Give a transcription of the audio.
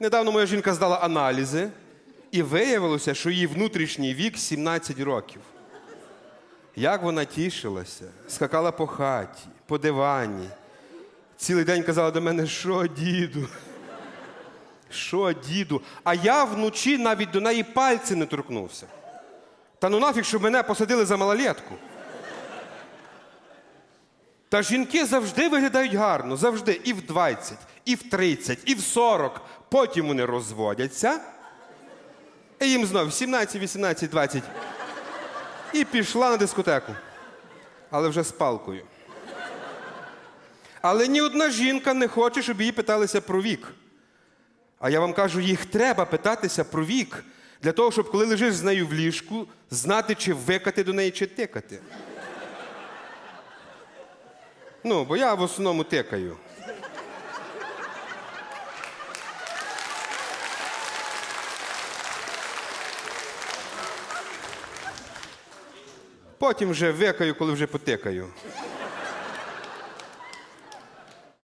Недавно моя жінка здала аналізи, і виявилося, що її внутрішній вік 17 років. Як вона тішилася, скакала по хаті, по дивані. Цілий день казала до мене, що діду? Що, діду? А я вночі навіть до неї пальці не торкнувся. Та ну нафіг, щоб мене посадили за малолетку. Та жінки завжди виглядають гарно, завжди. І в 20, і в 30, і в 40. Потім вони розводяться. І їм знов 17, 18, 20. І пішла на дискотеку. Але вже з палкою. Але ні одна жінка не хоче, щоб її питалися про вік. А я вам кажу, їх треба питатися про вік. Для того, щоб коли лежиш з нею в ліжку, знати, чи викати до неї, чи тикати. Ну, бо я в основному тикаю. Потім вже викаю, коли вже потикаю.